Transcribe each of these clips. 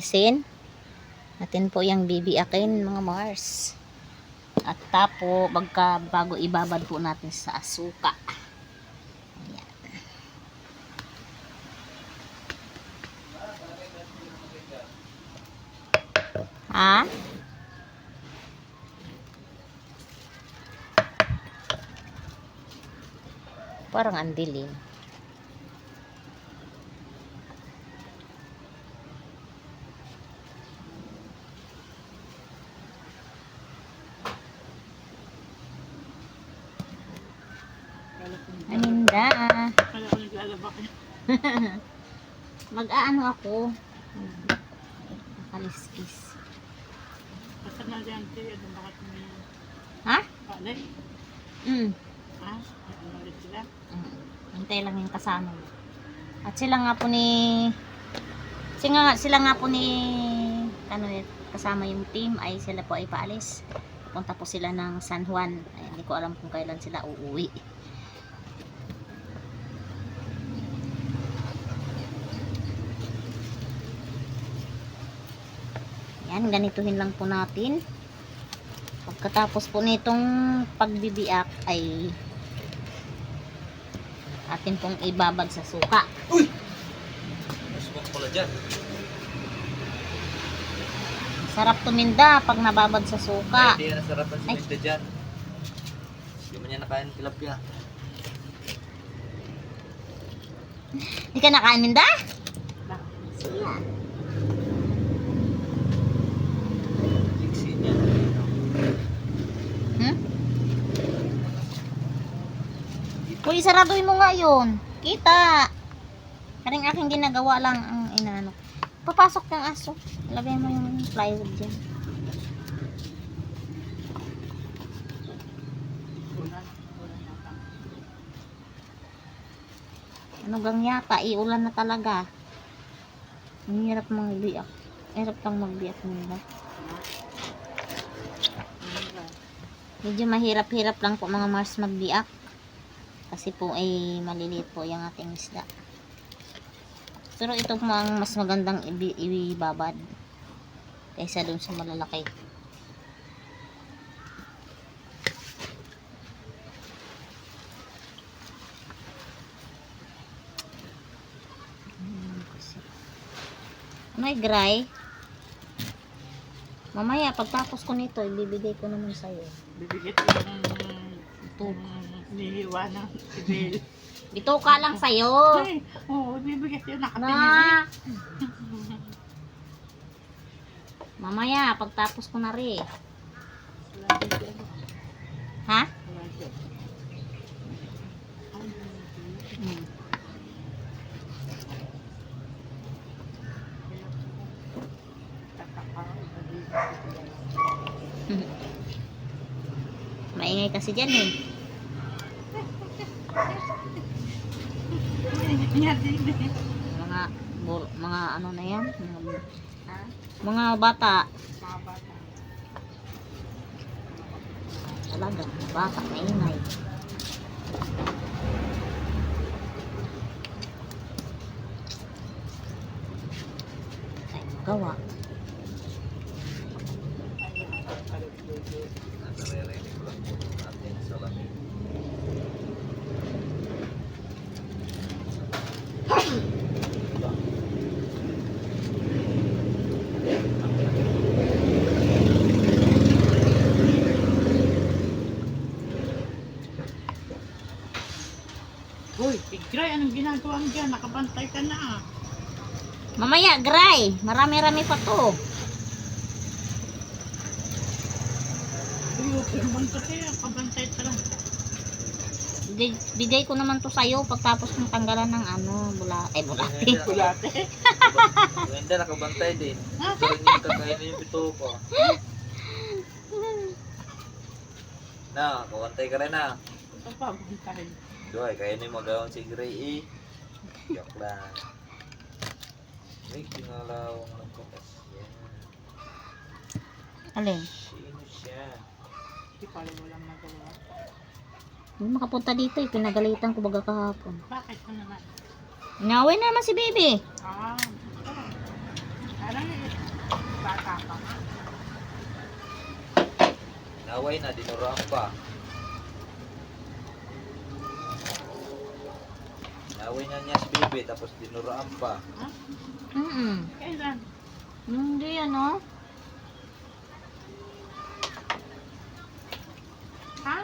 linisin. Natin po yung bibiakin mga Mars. At tapo, bagka, bago ibabad po natin sa asuka. Ayan. Ha? Parang ang dilim. Aninda. Kala ko naglalaba ka. Mag-aano ako. Kaliskis. Basta na dyan, kaya doon bakit may Ha? palay. Mm. Ha? Ano ulit sila? Mm. Hintay lang yung kasama. At sila nga po ni sila nga, sila nga po ni ano kasama yung team ay sila po ay paalis. Punta po sila ng San Juan. Ay, hindi ko alam kung kailan sila uuwi. Yan, ganituhin lang po natin. Pagkatapos po nitong pagbibiak ay atin pong ibabad sa suka. Masukot pala dyan. Sarap tuminda pag nababad sa suka. Hindi yan nasarapan si Ay. Minda dyan. Hindi mo niya nakain tilapia. Di ka nakain minda? Iksi Uy, saraduhin mo nga yun. Kita. Karing aking ginagawa lang ang inaano. Papasok yung aso. Lagay mo yung plywood dyan. Ano gang yata, iulan na talaga. Ang hirap magbiyak. Hirap kang magbiyak nila. Ulan. Medyo mahirap-hirap lang po mga Mars magbiak. Kasi po ay maliliit po yung ating isda. Pero ito po ang mas magandang ibabad. Kaysa dun sa malalaki. May gray. Mamaya, pagtapos ko nito, ibibigay ko naman sa'yo. Bibigit yung itong nihiwa ng sibil. Bituka lang sa'yo. Ay, oo, bibigit yun. Nakatingin Na. Mamaya, pagtapos ko na rin. Ha? Hmm. Maingay kasi dyan eh. Mga, mga ano na yan. Mga, mga bata. Mga bata. Talaga, bata, maingay. Ay, magawa. Naririnig ko lang po natin sa lamig. Uy, Tigray, anong dyan? Nakabantay ka na ah. Mamaya, gray. Marami-rami pa to. Uy, okay naman kasi. Kabantay talaga. Bigay, bigay ko naman to sa'yo pagtapos ng tanggalan ng ano, bula, eh, bulati. Kulate. Minda nakabantay din. Ito rin yung kakainin yung pito ko. Na, kawantay ka rin na. Ito pa, bantay. Doy, kainin mo gawang si Gray eh. Joke lang. May kinalawang ng kapas yan. Alin? Sino siya? Hindi pala walang magawa. Hindi makapunta dito eh. Pinagalitan ko baga kahapon. Bakit ka naman? Inaway na naman si baby. Ah, Parang bata pa nga. Naway na, dinuraan pa. Naway na niya si Bibi, tapos dinuraan pa. Mm Kailan? Hindi ano. Ha?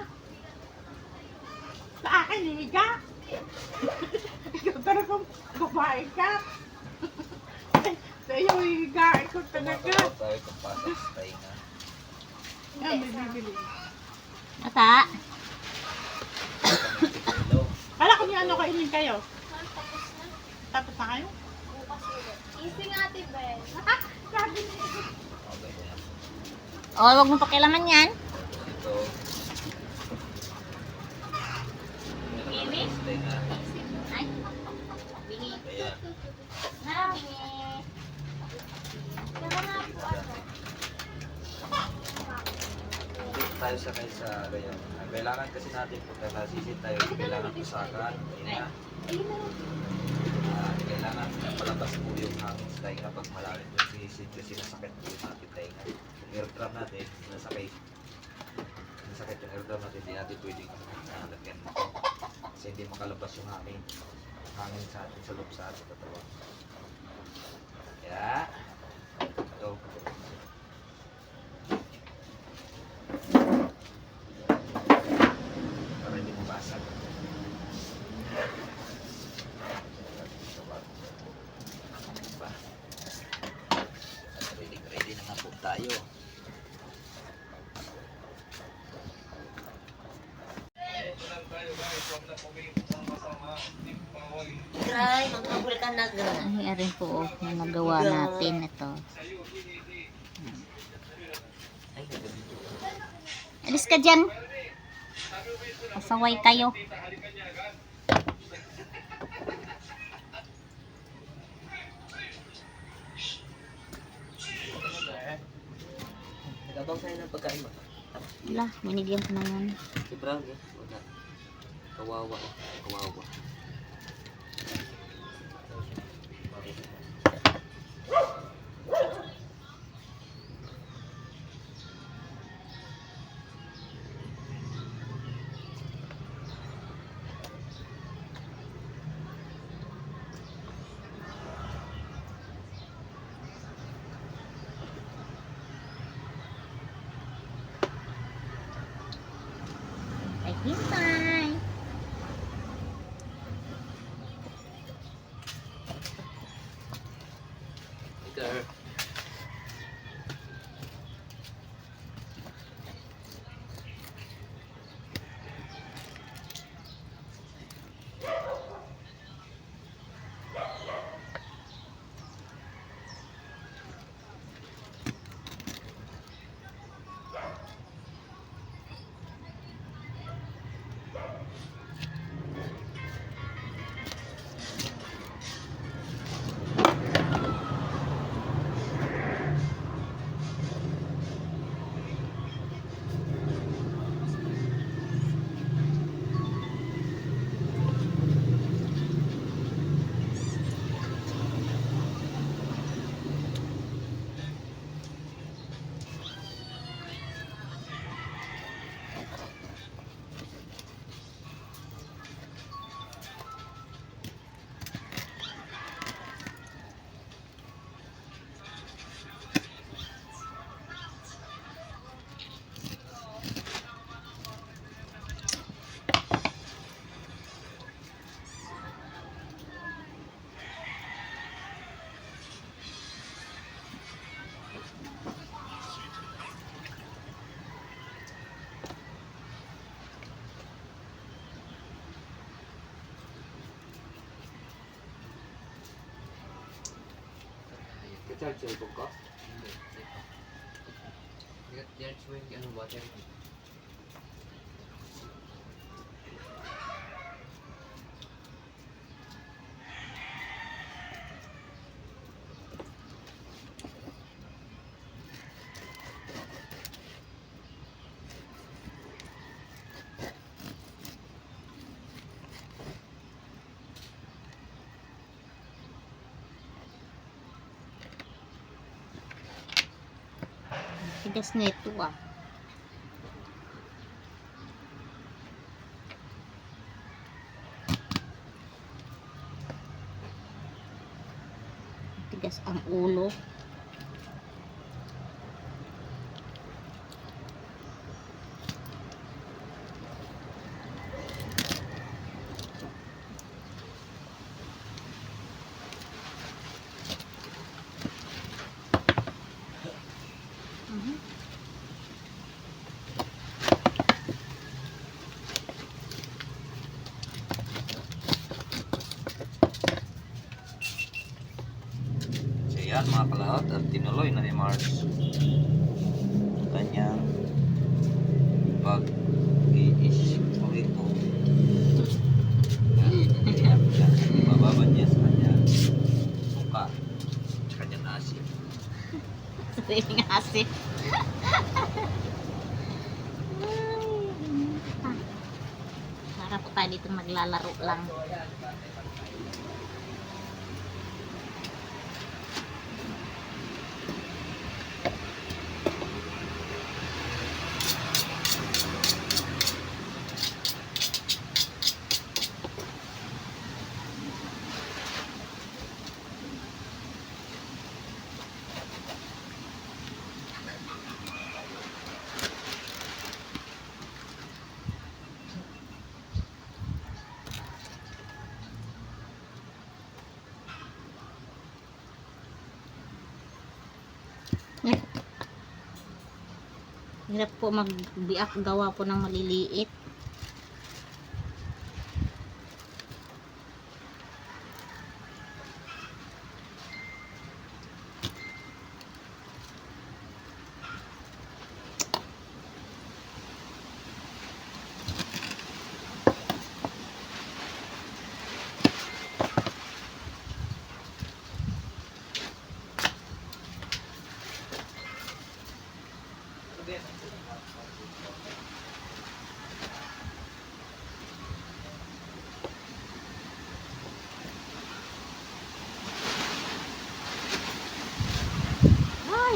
Sa akin, higa? Ikaw talagang babae ka. Sa iyo, higa. Ikaw talaga. Tumatawa tayo kung pasok sa tainga. Yan, may bibili. Ata. Hello. Kala ko niya ano kainin kayo. Tapos na kayo? Easy nga, Tibel. Sabi niya. Na. Oh, wag mo pakialaman yan. Tayo sa gayon. Ang Kailangan kasi natin pagka nasisit tayo, kailangan pusakan. Tainga. ayun na lang. Ah, kailangan palabas po yung hangin sa tainga pag malalim yung sisid kasi nasakit po yung natin tainga. Yung airdrop natin, nasakay. Nasakit yung airdrop natin, hindi natin pwedeng uh, lagyan mo. Kasi hindi makalabas yung hangin. Hangin sa atin, sa loob sa ating katawan. Kaya, ito. Para hindi mabasag. Ba? Ready, ready na nga po tayo. Try, magpabul ka na gano'n. Ay, arin po oh, yung nagawa natin ito. Alis ka dyan. Pasaway kayo. Nagabang sa'yo ng pagkain mo. Wala, binigyan ko na yan. Si Brown, eh. Wala. Kawawa. Kawawa. Ka-charge cellphone ko? Hindi. Charge mo yung ano, battery ko. Tigas nito ah. Tigas ang ulo. At tinuloy na ni Mars kanyang pag i-ish ko rito. Yan, yan. Ibababa niya sa kanyang suka sa kanyang asin. Sariling asin. Para po tayo dito maglalaro lang. Hirap po magbiak gawa po ng maliliit.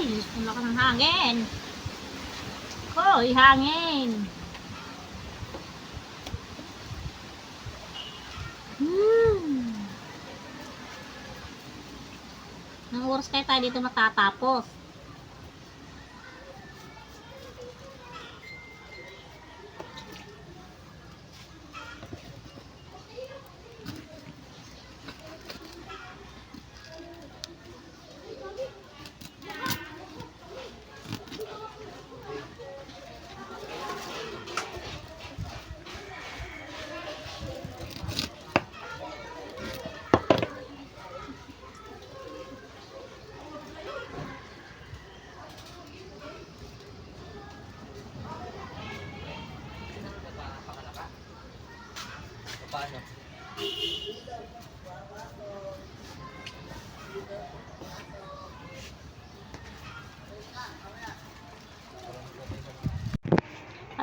Ay, ang laki ng hangin. Hoy, hangin. Hmm. Nang oras kayo tayo dito matatapos.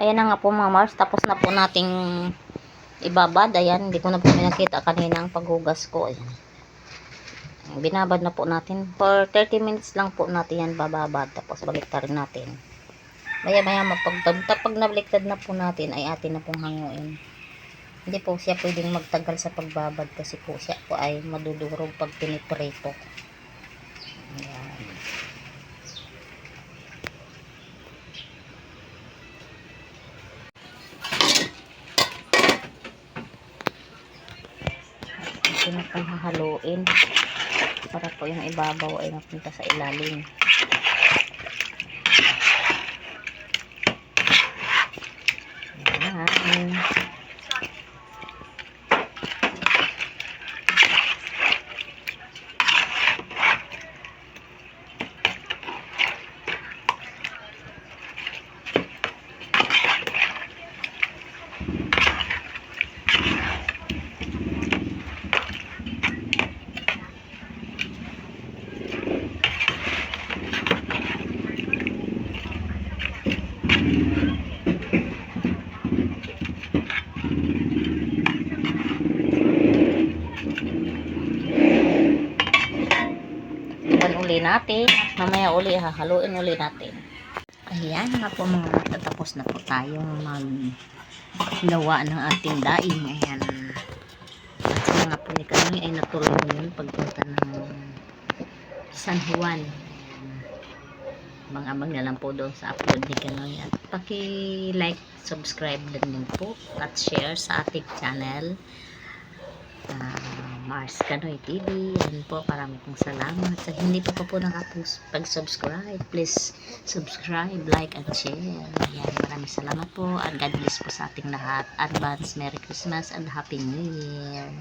Ayan na nga po mga Mars. Tapos na po nating ibabad. Ayan, hindi ko na po pinakita kanina ang paghugas ko. Ayan. Binabad na po natin. For 30 minutes lang po natin yan bababad. Tapos baliktarin natin. Maya maya mapag pag nabaliktad na po natin ay atin na pong hanguin. Hindi po siya pwedeng magtagal sa pagbabad kasi po siya po ay madudurog pag piniprito. Ayan. Ito na pong hahaluin para po yung ibabaw ay mapunta sa ilalim. Ayan. Uli natin. Mamaya uli, hahaluin uli natin. Ayan nga po mga matatapos na po tayong maggawa ng ating daing. Ayan. At sila nga po ni ay natuloy ngayon pagpunta ng San Juan. Abang-abang na lang po doon sa upload ni Kanoy. At paki-like, subscribe din po at share sa ating channel. Ah, Mars Kanoy TV. Yan po, marami pong salamat. Sa hindi pa po po nakapag-subscribe, please subscribe, like, and share. Yan, maraming salamat po. And God bless po sa ating lahat. Advance Merry Christmas and Happy New Year.